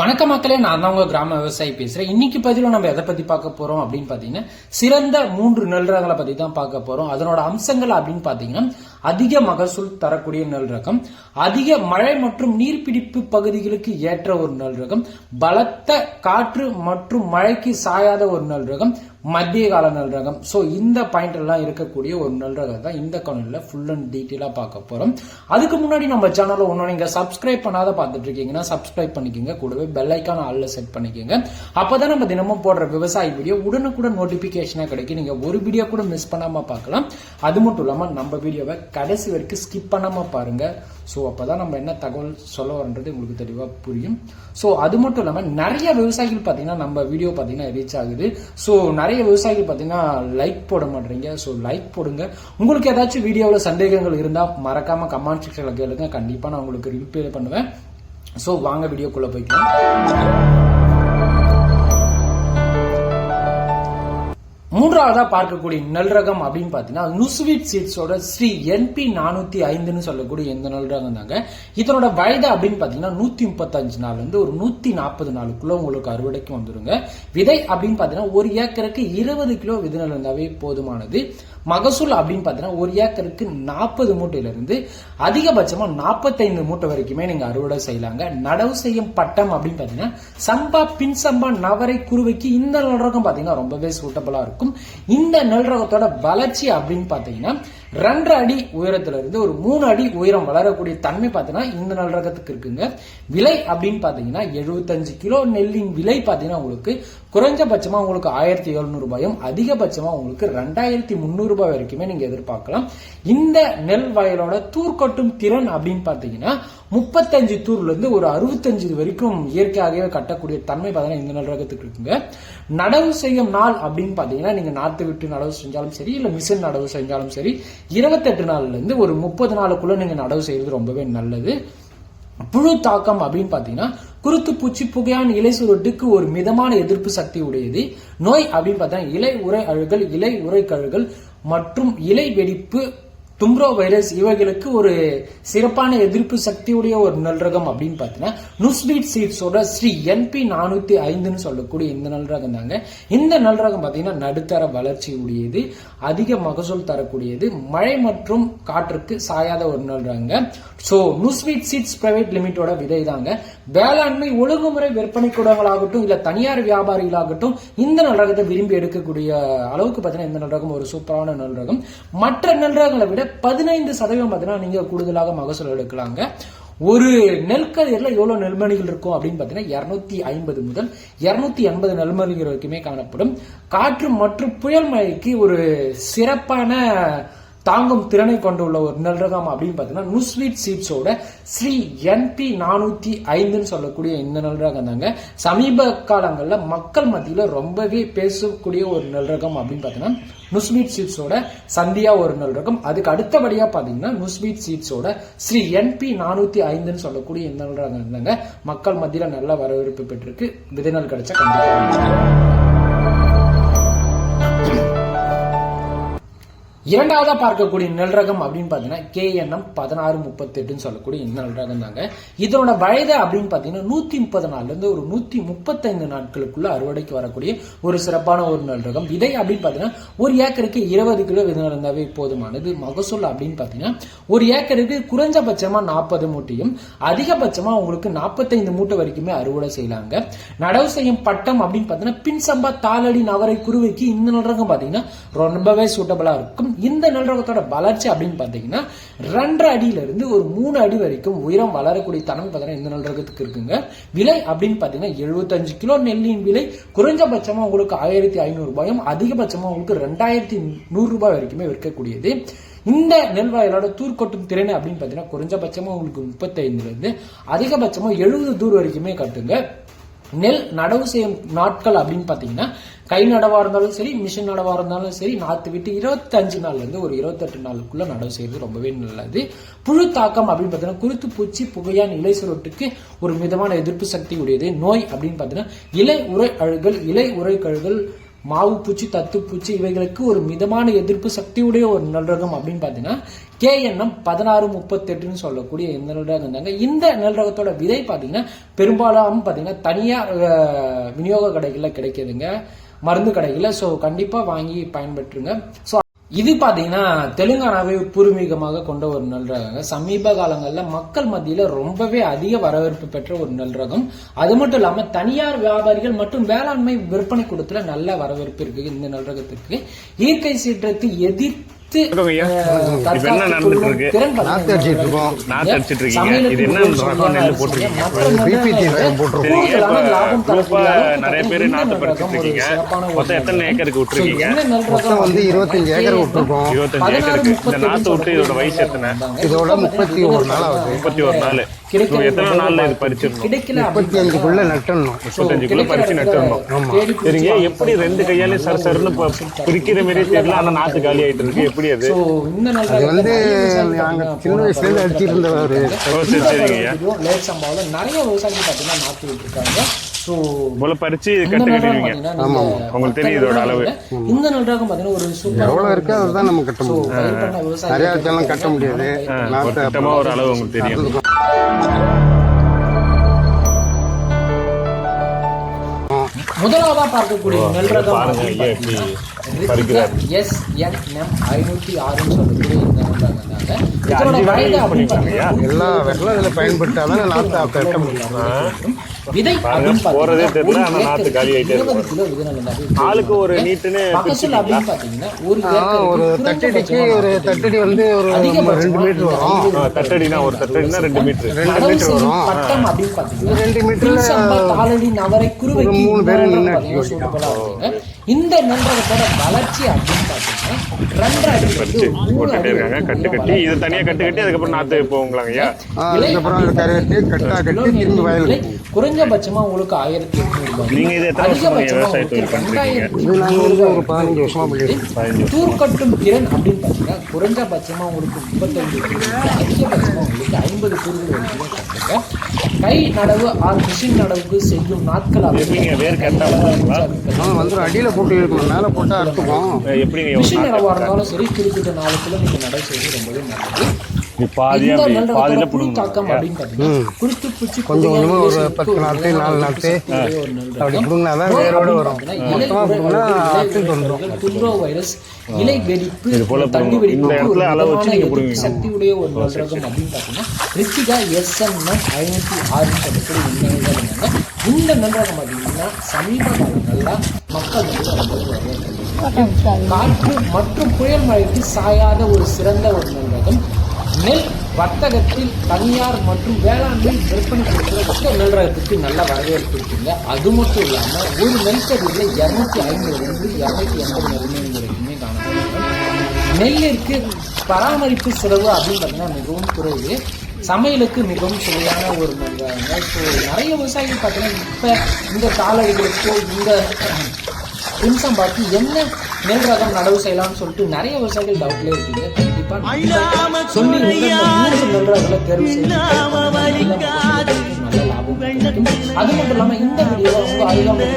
வணக்க மக்களே நான் தான் உங்க கிராம விவசாயி பேசுறேன். இன்னைக்கு பதிவில் நம்ம எதை பத்தி பார்க்க போறோம் அப்படின்னு பாத்தீங்கன்னா சிறந்த மூன்று நெல் ரகங்களை பத்தி தான் பார்க்க போறோம். அதனோட அம்சங்கள் அப்படின்னு பாத்தீங்கன்னா அதிக மகசூல் தரக்கூடிய நெல் ரகம் அதிக மழை மற்றும் நீர்பிடிப்பு பகுதிகளுக்கு ஏற்ற ஒரு நெல் ரகம் பலத்த காற்று மற்றும் மழைக்கு சாயாத ஒரு நெல் ரகம் மத்திய கால நல்ரகம். ஸோ இந்த பாயிண்ட் எல்லாம் இருக்கக்கூடிய ஒரு நல்ரகம் தான் இந்த கணலில் ஃபுல் அண்ட் டீட்டெயிலாக பார்க்க போகிறோம் அதுக்கு முன்னாடி நம்ம சேனலில் ஒன்று நீங்கள் சப்ஸ்கிரைப் பண்ணாத பார்த்துட்டு இருக்கீங்கன்னா சப்ஸ்கிரைப் பண்ணிக்கோங்க. கூடவே பெல்லைக்கான ஆளில் செட் பண்ணிக்கோங்க. அப்பதான் நம்ம தினமும் போடுற விவசாய வீடியோ உடனுக்குடன் நோட்டிஃபிகேஷனாக கிடைக்கும். நீங்கள் ஒரு வீடியோ கூட மிஸ் பண்ணாமல் பார்க்கலாம். அது மட்டும் இல்லாமல் நம்ம வீடியோவை கடைசி வரைக்கும் ஸ்கிப் பண்ணாமல் பாருங்கள் ஸோ அப்போ தான் நம்ம என்ன தகவல் சொல்ல வரன்றது உங்களுக்கு தெளிவாக புரியும். ஸோ அது மட்டும் இல்லாமல் நிறைய விவசாயிகள் பார்த்தீங்கன்னா நம்ம வீடியோ பார்த்தீங்கன்னா ரீச் ஆகுது. ஸோ நிறைய நிறைய விவசாயிகள் பார்த்தீங்கன்னா லைக் போட மாட்டீங்க ஸோ லைக் போடுங்க. உங்களுக்கு ஏதாச்சும் வீடியோவில் சந்தேகங்கள் இருந்தால் மறக்காமல் கமெண்ட் செக்ஷனில் கேளுங்க. கண்டிப்பாக நான் உங்களுக்கு ரிப்ளை பண்ணுவேன். ஸோ வாங்க வீடியோக்குள்ளே போய்க்கலாம். மூன்றாவதாக பார்க்கக்கூடிய நெல் ரகம் அப்படின்னு பார்த்தீங்கன்னா நுஸ்வீட் சீட்ஸோட ஸ்ரீ என்பி நானூத்தி ஐந்துன்னு சொல்லக்கூடிய இந்த நெல் ரகம் தாங்க இதனோட வயது அப்படின்னு பார்த்தீங்கன்னா நூத்தி முப்பத்தஞ்சு நாள்லேருந்து ஒரு நூத்தி நாற்பது நாளுக்குள்ள உங்களுக்கு அறுவடைக்கு வந்துருங்க. விதை அப்படின்னு பார்த்தீங்கன்னா ஒரு ஏக்கருக்கு இருபது கிலோ விதை நெல் இருந்தாவே போதுமானது. மகசூல் அப்படின்னு பார்த்தீங்கன்னா ஒரு ஏக்கருக்கு நாற்பது மூட்டையிலிருந்து அதிகபட்சமாக நாற்பத்தைந்து மூட்டை வரைக்குமே நீங்கள் அறுவடை செய்யலாங்க. நடவு செய்யும் பட்டம் அப்படின்னு பார்த்தீங்கன்னா சம்பா பின் சம்பா நவரை குருவைக்கு இந்த நெல் ரகம் பார்த்தீங்கன்னா ரொம்பவே சூட்டபுளாக இருக்கும். இந்த நெல் ரகத்தோட வளர்ச்சி அப்படின்னு பார்த்தீங்கன்னா ரெண்டரை அடி உயரத்துல இருந்து ஒரு மூணு அடி உயரம் வளரக்கூடிய தன்மை பார்த்தீங்கன்னா இந்த நெல் ரகத்துக்கு இருக்குங்க. விலை அப்படின்னு பார்த்தீங்கன்னா எழுபத்தஞ்சு கிலோ நெல்லின் விலை பார்த்தீங்கன்னா உங்களுக்கு குறைஞ்சபட்சமா உங்களுக்கு ஆயிரத்தி எழுநூறு ரூபாயும் அதிகபட்சமா உங்களுக்கு ரெண்டாயிரத்தி முந்நூறு ரூபாய் வரைக்குமே நீங்க எதிர்பார்க்கலாம். இந்த நெல் வயலோட தூர்க்கட்டும் திறன் அப்படின்னு பாத்தீங்கன்னா முப்பத்தஞ்சு தூர்ல இருந்து ஒரு அறுபத்தஞ்சு வரைக்கும் இயற்கையாகவே கட்டக்கூடிய தன்மை பார்த்தீங்கன்னா இந்த நெல் ரகத்துக்கு இருக்குங்க. நடவு செய்யும் நாள் அப்படின்னு பாத்தீங்கன்னா நீங்க நாற்று விட்டு நடவு செஞ்சாலும் சரி இல்ல மிஷின் நடவு செஞ்சாலும் சரி இருபத்தெட்டு நாள்ல இருந்து ஒரு முப்பது நாளுக்குள்ள நீங்க நடவு செய்யறது ரொம்பவே நல்லது. புழு தாக்கம் அப்படின்னு பாத்தீங்கன்னா குருத்து பூச்சி புகையான் இலை சுருட்டுக்கு ஒரு மிதமான எதிர்ப்பு சக்தி உடையது. நோய் அப்படின்னு பார்த்தா இலை உரை அழுகல் இலை உரை கழுகல் மற்றும் இலை வெடிப்பு தும்ப்ரோ வைரஸ் இவைகளுக்கு ஒரு சிறப்பான எதிர்ப்பு சக்தியுடைய ஒரு நல்ரகம் அப்படின்னு பார்த்தீங்கன்னா நுஸ்பீட் சீட்ஸோட ஸ்ரீ என்பி நானூத்தி ஐந்துன்னு சொல்லக்கூடிய இந்த நல்ரகம் தாங்க. இந்த நெல் ரகம் பார்த்தீங்கன்னா நடுத்தர வளர்ச்சி உடையது அதிக மகசூல் தரக்கூடியது மழை மற்றும் காற்றுக்கு சாயாத ஒரு நெல் ரகங்க ஸோ நுஸ்வீட் சீட்ஸ் பிரைவேட் லிமிட்டோட விதை தாங்க வேளாண்மை ஒழுங்குமுறை விற்பனை கூடங்களாகட்டும் இல்லை தனியார் வியாபாரிகளாகட்டும் இந்த நெல் ரகத்தை விரும்பி எடுக்கக்கூடிய அளவுக்கு பார்த்தீங்கன்னா இந்த நெல் ரகம் ஒரு சூப்பரான நல்ரகம். மற்ற நல்ரகங்களை விட பதினைந்து சதவீதம் பார்த்தீங்கன்னா நீங்க கூடுதலாக மகசூல் எடுக்கலாங்க. ஒரு நெல்கதிரில் எவ்வளவு நெல்மணிகள் இருக்கும் அப்படின்னு பார்த்தீங்கன்னா இருநூத்தி ஐம்பது முதல் இருநூத்தி எண்பது நெல்மணிகள் வரைக்குமே காணப்படும். காற்று மற்றும் புயல் மழைக்கு ஒரு சிறப்பான தாங்கும் திறனை கொண்டுள்ள ஒரு நெல் ரகம் அப்படின்னு பார்த்தீங்கன்னா நுஸ்வீட் சீட்ஸோட ஸ்ரீ என்பி நானூற்றி ஐந்துன்னு சொல்லக்கூடிய இந்த நெல் ரகம் தாங்க. சமீப காலங்களில் மக்கள் மத்தியில் ரொம்பவே பேசக்கூடிய ஒரு நெல் ரகம் அப்படின்னு பார்த்தீங்கன்னா நுஸ்வீட் சீட்ஸோட சந்தியா ஒரு நெல் ரகம் அதுக்கு அடுத்தபடியாக பார்த்தீங்கன்னா நுஸ்வீட் சீட்ஸோட ஸ்ரீ என்பி நானூற்றி ஐந்துன்னு சொல்லக்கூடிய இந்த நெல் ரகம் தாங்க. மக்கள் மத்தியில் நல்ல வரவேற்பு பெற்றிருக்கு. விதை நெல் கண்டிப்பாக இரண்டாவதாக பார்க்கக்கூடிய நெல் ரகம் அப்படின்னு பார்த்தீங்கன்னா கேஎன்எம் பதினாறு முப்பத்தெட்டுன்னு சொல்லக்கூடிய இந்த நெல் ரகம் தாங்க. இதனோட வயது அப்படின்னு பார்த்தீங்கன்னா நூற்றி முப்பது நாள்லேருந்து ஒரு நூற்றி முப்பத்தைந்து நாட்களுக்குள்ள அறுவடைக்கு வரக்கூடிய ஒரு சிறப்பான ஒரு நெல் ரகம். விதை அப்படின்னு பார்த்தீங்கன்னா ஒரு ஏக்கருக்கு இருபது கிலோ விதை இருந்தாவே போதுமானது. மகசூல் அப்படின்னு பார்த்தீங்கன்னா ஒரு ஏக்கருக்கு குறைஞ்சபட்சமாக நாற்பது மூட்டையும் அதிகபட்சமாக உங்களுக்கு நாற்பத்தைந்து மூட்டை வரைக்குமே அறுவடை செய்யலாங்க. நடவு செய்யும் பட்டம் அப்படின்னு பார்த்தீங்கன்னா பின் சம்பா தாளடி நவரை குருவிக்கு இந்த நெல் ரகம் ரொம்பவே சூட்டபிளாக இருக்கும். இந்த நல்ரகத்தோட வளர்ச்சி அப்படின்னு பார்த்தீங்கன்னா ரெண்டரை அடியிலிருந்து ஒரு மூணு அடி வரைக்கும் உயரம் வளரக்கூடிய தனம் பார்த்தீங்கன்னா இந்த நல்ரகத்துக்கு இருக்குங்க. விலை அப்படின்னு பார்த்தீங்கன்னா எழுபத்தஞ்சு கிலோ நெல்லின் விலை. குறைஞ்சபட்சமாக உங்களுக்கு ஆயிரத்தி ஐநூறுபாயும் அதிகபட்சமாக உங்களுக்கு ரெண்டாயிரத்தி நூறுரூபாய் வரைக்குமே விற்கக்கூடியது. இந்த நெல் வயலோட தூர்க்கொட்டும் திறன் அப்படின்னு பார்த்தீங்கன்னா குறைஞ்சபட்சமாக உங்களுக்கு முப்பத்தைந்துலேருந்து இருந்து எழுபது தூர் வரைக்குமே கட்டுங்க. நெல் நடவு செய்யும் நாட்கள் அப்படின்னு பாத்தீங்கன்னா கை நடவா இருந்தாலும் சரி மிஷின் நடவா இருந்தாலும் சரி நாத்து விட்டு இருபத்தஞ்சு நாள்ல இருந்து ஒரு இருபத்தெட்டு நாளுக்குள்ள நடவு செய்யறது ரொம்பவே நல்லது. புழு தாக்கம் அப்படின்னு பாத்தீங்கன்னா குருத்து பூச்சி புகையான் இலை சுருட்டுக்கு ஒரு மிதமான எதிர்ப்பு சக்தி உடையது. நோய் அப்படின்னு பாத்தீங்கன்னா இலை உரை அழுகல் இலை உரை கழுகல் மாவு பூச்சி தத்து பூச்சி இவைகளுக்கு ஒரு மிதமான எதிர்ப்பு சக்தியுடைய ஒரு நெல் ரகம் அப்படின்னு பார்த்தீங்கன்னா கேஎன்எம் பதினாறு முப்பத்தெட்டுன்னு சொல்லக்கூடிய இந்த நெல் ரகம் தாங்க. இந்த நெல் ரகத்தோட விதை பார்த்தீங்கன்னா பெரும்பாலும் பார்த்தீங்கன்னா தனியார் விநியோக கடைகளில் கிடைக்குதுங்க. மருந்து கடைகளில். ஸோ கண்டிப்பாக வாங்கி பயன்பெற்றுங்க ஸோ இது பாத்தீங்கன்னா தெலுங்கானாவை பூர்வீகமாக கொண்ட ஒரு நெல் சமீப காலங்களில் மக்கள் மத்தியில ரொம்பவே அதிக வரவேற்பு பெற்ற ஒரு நெல் ரகம் அது மட்டும் இல்லாம தனியார் வியாபாரிகள் மற்றும் வேளாண்மை விற்பனை கூடத்தில் நல்ல வரவேற்பு இருக்கு இந்த நெல் ரகத்திற்கு இயற்கை சீற்றத்தை எதிர்த்து அளவுக்கு நிறைய பேரு நாத்து பறிச்சிட்டு ஒரு இருக்கீங்க. ஒரு மொத்தம் எத்தனை ஏக்கருக்கு. விட்டுருக்கீங்க? மொத்தம் வந்து 25 ஏக்கர் விட்டுருக்கோம். இருபத்தஞ்சு ஏக்கருக்கு. இந்த நாத்து விட்டு இதோட வயசு எத்தனை? இதோட 31 நாள் ஆகுது. முப்பத்தி ஒரு நாள் எத்தனை நாள்ல இது பறிச்சிடணும்? முப்பத்தி அஞ்சுக்குள்ள நட்டணும் முப்பத்தஞ்சுக்குள்ள பறிச்சு நட்டுறணும். சரிங்க எப்படி ரெண்டு கையாலே சர சரன்னு பிரிக்கிற மாதிரி தெரியல ஆனா நாத்து காலி ஆயிட்டு இருக்கு எப்படி அது அது வந்து நாங்க சின்ன வயசுல இருந்து அடிச்சிட்டு இருந்த ஒரு. லேட் சம்பாவில் நிறைய விவசாயிகள் பார்த்தீங்கன்னா விட்டுருக்காங்க. ஸோ போல பறிச்சு இந்த கட்டு நல்ரகம் கட்டுவீங்க பார்த்தீங்கன்னா நீங்க உங்களுக்கு தெரியும் இதோட அளவு. இந்த நல்ரகம் பார்த்தீங்கன்னா ஒரு சூப்பர் எவ்வளவு இருக்கோ அதுதான் நம்ம கட்ட முடியும். நிறைய வச்சாலும் கட்ட முடியாது. ஒரு அளவு உங்களுக்கு தெரியும். முதலாவதா பார்க்கக்கூடிய நெல் ரகம் எஸ் என் எம் ஐநூற்றி ஆறுன்னு சொல்லக்கூடிய எல்லா வெள்ளம் இதுல பயன்படுத்தாதான் நாத்து கட்ட முடியும். விதை அப்படின்னு போறதே பார்த்தீங்கன்னா தெரியல, ஒரு ஆனா நாத்து ஏக்கருக்கு காலி நெல் ஆளுக்கு ஒரு நீட்டுன்னு பார்த்தீங்கன்னா ஒரு தட்டடிக்கு ஒரு தட்டடி வந்து ஒரு ரெண்டு மீட்டர் வரும். தட்டடினா ஒரு தட்டடினா ரெண்டு மீட்டர். ரெண்டு மீட்டர் வரும். ரெண்டு மீட்டர்ல ஒரு மூணு பேரு இந்த நன்றகத்தோட வளர்ச்சி அப்படின்னு பாத்தீங்கன்னா போட்டுட்டே இருக்காங்க கட்டு கட்டி இது தனியா கட்டு கட்டி அதுக்கப்புறம் நாத்து போங்களாங்க ஐயா? அதுக்கப்புறம் அது கரை கட்டா கட்டி திரும்பி வயலுக்கு. விலை குறைஞ்சபட்சமா உங்களுக்கு ஆயிரத்தி எட்நூறு ரூபாய். நீங்க இது எத்தனை தொழில் ஒரு பதினஞ்சு வருஷமா பண்ணிருக்கோம் தூர்க்கட்டும் திறன் அப்படின்னு பாத்தீங்கன்னா குறைஞ்சபட்சமா உங்களுக்கு முப்பத்தஞ்சு கூறுகள் அதிகபட்சமா உங்களுக்கு ஐம்பது வரைக்கும் கட்டுங்க. கை நடவு ஆர் மிஷின் நடவுக்கு செய்யும் நாட்கள் எப்படிங்க, வேர் கரெக்டா வருதுங்களா? ஆ வந்துடும் அடியில போட்டு இருக்கணும் மேல போட்டா அறுத்துக்கும். எப்படிங்க நடவா இருந்தாலும் சரி குறிப்பிட்ட நாளுக்குள்ள செய்வது ரொம்பவே நல்லது அப்படின்னு கொஞ்சம் கொஞ்சமா ஒரு பத்து நாத்து, நாலு அப்படி. புடுங்கினாதான் வேரோட அப்படின்னு வரும். மொத்தமா புடுங்கினா துன்ப வைரஸ் இலை வெடிப்பு தண்ணி. வெடிப்பு ஒரு அளவு வச்சு விதமான நீங்க எதிர்ப்பு புடுங்குவீங்க. சக்தியுடைய ஒரு நெல் ரகம் அப்படின்னு பாத்தீங்கன்னா ரித்திகா எஸ்என்எம் ஐநூத்தி ஆறுன்னு சொல்லக்கூடிய இந்த நெல் ரகம் தாங்க. இந்த நெல் ரகம் பாத்தீங்கன்னா சமீப காலங்கள்ல மக்கள் வந்து. காற்று மற்றும் புயல் மழைக்கு சாயாத ஒரு சிறந்த ஒரு நெல் நெல் வர்த்தகத்தில் தனியார் மற்றும் வேளாண்மை விற்பனை கொடுக்கிற நெல் ரகத்துக்கு நல்ல வரவேற்பு இருக்குங்க. அது மட்டும் இல்லாமல் ஒரு நெல் இரநூத்தி ஐம்பதுலேருந்து இரநூத்தி எண்பது நெல்மணி வரைக்குமே காணப்படும். நெல்லிற்கு பராமரிப்பு செலவு அப்படின்னு பார்த்தீங்கன்னா மிகவும் குறைவு. சமையலுக்கு மிகவும் சுவையான ஒரு நெல் ஸோ நிறைய விவசாயிகள் பார்த்தீங்கன்னா இப்போ இந்த காலடிகளுக்கோ இந்த நிமிஷம் பார்த்து என்ன நெல் ரகம் நடவு செய்யலாம்னு சொல்லிட்டு நிறைய விவசாயிகள் டவுட்ல இருக்கீங்க. கண்டிப்பா நம்ம சொல்லி நெல் ரகங்களை தேர்வு நல்ல லாபம். அது மட்டும் இல்லாம இந்த வீடியோவை உங்க அருகாமல்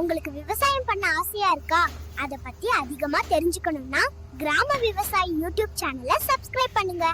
உங்களுக்கு விவசாயம் பண்ண ஆசையா இருக்கா? அத பத்தி அதிகமா தெரிஞ்சுக்கணும்னா கிராம விவசாயி யூடியூப் சேனலை சப்ஸ்கிரைப் பண்ணுங்க.